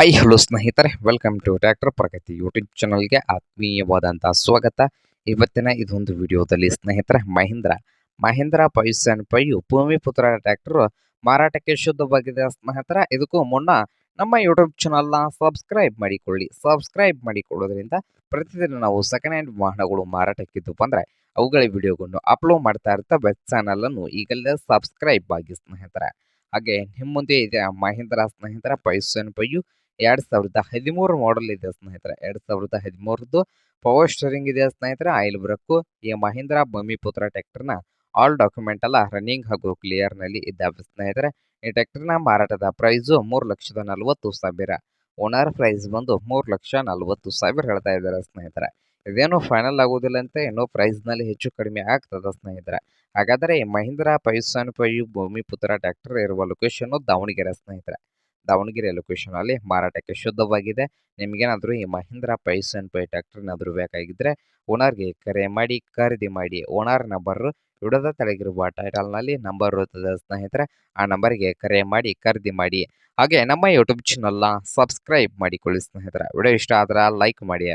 High hello ಸ್ನೇಹಿತರೆ. Welcome to tractor Pragati YouTube ಚಾನಲ್ಗೆ ಆತ್ಮೀಯವಾದಂಥ ಸ್ವಾಗತ. ಇವತ್ತಿನ ಇದೊಂದು ವಿಡಿಯೋದಲ್ಲಿ ಸ್ನೇಹಿತರೆ, ಮಹೀಂದ್ರ. ಮಹೀಂದ್ರ ಪೈಸನ್ ಪೈಯು ಭೂಮಿಪುತ್ರ ಟ್ರ್ಯಾಕ್ಟರ್ ಮಾರಾಟಕ್ಕೆ ಶುದ್ಧವಾಗಿದೆ ಸ್ನೇಹಿತರೆ. ಇದಕ್ಕೂ ಮುನ್ನ ನಮ್ಮ ಯೂಟ್ಯೂಬ್ ಚಾನಲ್ನ ಸಬ್ಸ್ಕ್ರೈಬ್ ಮಾಡಿಕೊಳ್ಳಿ. ಸಬ್ಸ್ಕ್ರೈಬ್ ಮಾಡಿಕೊಳ್ಳೋದ್ರಿಂದ ಪ್ರತಿದಿನ ನಾವು ಸೆಕೆಂಡ್ ಹ್ಯಾಂಡ್ ವಾಹನಗಳು ಮಾರಾಟಕ್ಕಿದ್ದು ಬಂದರೆ ಅವುಗಳ ವಿಡಿಯೋಗಳನ್ನು ಅಪ್ಲೋಡ್ ಮಾಡ್ತಾ ಇರ್ತವೆ ಚಾನಲನ್ನು ಈಗಲೇ ಸಬ್ಸ್ಕ್ರೈಬ್ ಆಗಿ ಸ್ನೇಹಿತರೆ. ಹಾಗೆ ನಿಮ್ಮ ಮುಂದೆ ಇದೆ ಮಹೇಂದ್ರ ಸ್ನೇಹಿತರ ಪೈಸನ್ ಪೈಯು ಎರಡು ಸಾವಿರದ ಹದಿಮೂರು ಮಾಡೆಲ್ ಇದೆ ಸ್ನೇಹಿತರೆ. ಎರಡು ಸಾವಿರದ ಹದಿಮೂರದ್ದು ಪವರ್ ಸ್ಟರಿಂಗ್ ಇದೆ ಸ್ನೇಹಿತರೆ ಆಯಿಲ್ ಬ್ರಕ್ಕು ಈ ಮಹೀಂದ್ರ ಭೂಮಿಪುತ್ರ ಟ್ರ್ಯಾಕ್ಟರ್ನ ಆಲ್ ಡಾಕ್ಯುಮೆಂಟ್ ಎಲ್ಲ ರನ್ನಿಂಗ್ ಹಾಗೂ ಕ್ಲಿಯರ್ನಲ್ಲಿ ಇದ್ದಾವೆ ಸ್ನೇಹಿತರೆ. ಈ ಟ್ರ್ಯಾಕ್ಟರ್ನ ಮಾರಾಟದ ಪ್ರೈಸು ಮೂರು ಲಕ್ಷದ ನಲವತ್ತು ಸಾವಿರ. ಓನರ್ ಪ್ರೈಸ್ ಬಂದು ಮೂರು ಲಕ್ಷ ನಲವತ್ತು ಸಾವಿರ ಹೇಳ್ತಾ ಇದ್ದಾರೆ ಸ್ನೇಹಿತರೆ. ಇದೇನು ಫೈನಲ್ ಆಗೋದಿಲ್ಲ ಅಂತ, ಇನ್ನು ಪ್ರೈಸ್ನಲ್ಲಿ ಹೆಚ್ಚು ಕಡಿಮೆ ಆಗ್ತದೆ ಸ್ನೇಹಿತರೆ. ಹಾಗಾದರೆ ಈ ಮಹೀಂದ್ರ ಪೈಸಾನ್ ಫೈವ್ ಭೂಮಿಪುತ್ರ ಟ್ರ್ಯಾಕ್ಟರ್ ಇರುವ ಲೊಕೇಶನ್ ದಾವಣಗೆರೆ ಸ್ನೇಹಿತರೆ. ದಾವಣಗೆರೆ ಲೊಕೇಶನ್ ಅಲ್ಲಿ ಮಾರಾಟಕ್ಕೆ ಶುದ್ಧವಾಗಿದೆ. ನಿಮಗೇನಾದರೂ ಈ ಮಹೀಂದ್ರ ಪೈಸನ್ ಪೈ ಟ್ಯಾಕ್ಟರ್ನಾದರೂ ಬೇಕಾಗಿದ್ದರೆ ಓನರ್ಗೆ ಕರೆ ಮಾಡಿ, ಖರೀದಿ ಮಾಡಿ, ಓನರ್ ನಂಬರ್ ವಿಡದ ಟೈಟಲ್ ಟೈಟಲ್ನಲ್ಲಿ ನಂಬರ್ ಇರುತ್ತದೆ ಸ್ನೇಹಿತರೆ, ಆ ನಂಬರ್ಗೆ ಕರೆ ಮಾಡಿ, ಖರೀದಿ ಮಾಡಿ. ಹಾಗೆ ನಮ್ಮ ಯೂಟ್ಯೂಬ್ ಚಾನಲ್ನ ಸಬ್ಸ್ಕ್ರೈಬ್ ಮಾಡಿಕೊಳ್ಳಿ ಸ್ನೇಹಿತರೆ. ವಿಡಿಯೋ ಇಷ್ಟ ಆದ್ರೆ ಲೈಕ್ ಮಾಡಿ.